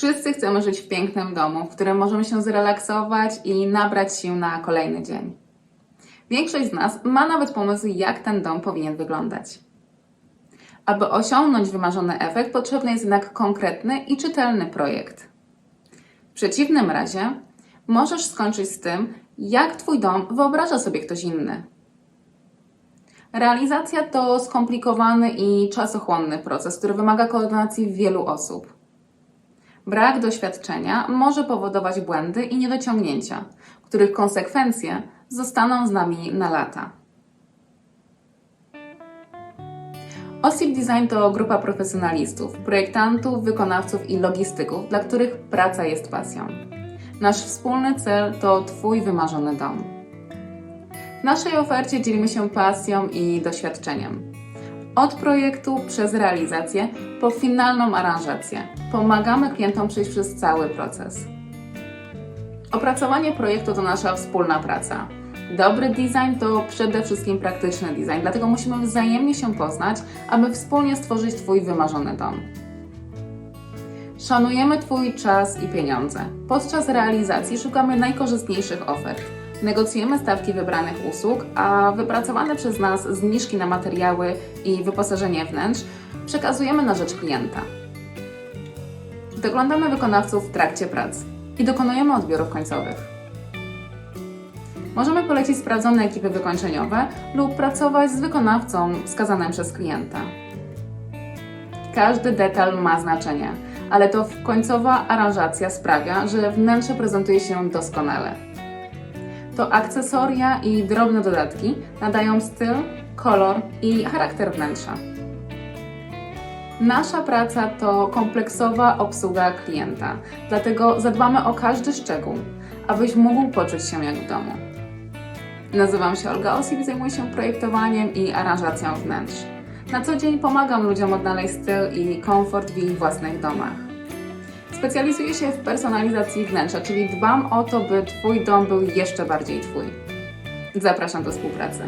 Wszyscy chcemy żyć w pięknym domu, w którym możemy się zrelaksować i nabrać sił na kolejny dzień. Większość z nas ma nawet pomysł, jak ten dom powinien wyglądać. Aby osiągnąć wymarzony efekt, potrzebny jest jednak konkretny i czytelny projekt. W przeciwnym razie możesz skończyć z tym, jak Twój dom wyobraża sobie ktoś inny. Realizacja to skomplikowany i czasochłonny proces, który wymaga koordynacji wielu osób. Brak doświadczenia może powodować błędy i niedociągnięcia, których konsekwencje zostaną z nami na lata. OSIP Design to grupa profesjonalistów, projektantów, wykonawców i logistyków, dla których praca jest pasją. Nasz wspólny cel to Twój wymarzony dom. W naszej ofercie dzielimy się pasją i doświadczeniem. Od projektu przez realizację po finalną aranżację. Pomagamy klientom przejść przez cały proces. Opracowanie projektu to nasza wspólna praca. Dobry design to przede wszystkim praktyczny design, dlatego musimy wzajemnie się poznać, aby wspólnie stworzyć Twój wymarzony dom. Szanujemy Twój czas i pieniądze. Podczas realizacji szukamy najkorzystniejszych ofert. Negocjujemy stawki wybranych usług, a wypracowane przez nas zniżki na materiały i wyposażenie wnętrz przekazujemy na rzecz klienta. Doglądamy wykonawców w trakcie prac i dokonujemy odbiorów końcowych. Możemy polecić sprawdzone ekipy wykończeniowe lub pracować z wykonawcą wskazanym przez klienta. Każdy detal ma znaczenie, ale to końcowa aranżacja sprawia, że wnętrze prezentuje się doskonale. To akcesoria i drobne dodatki nadają styl, kolor i charakter wnętrza. Nasza praca to kompleksowa obsługa klienta, dlatego zadbamy o każdy szczegół, abyś mógł poczuć się jak w domu. Nazywam się Olga Osip zajmuję się projektowaniem i aranżacją wnętrz. Na co dzień pomagam ludziom odnaleźć styl i komfort w ich własnych domach. Specjalizuję się w personalizacji wnętrza, czyli dbam o to, by Twój dom był jeszcze bardziej Twój. Zapraszam do współpracy.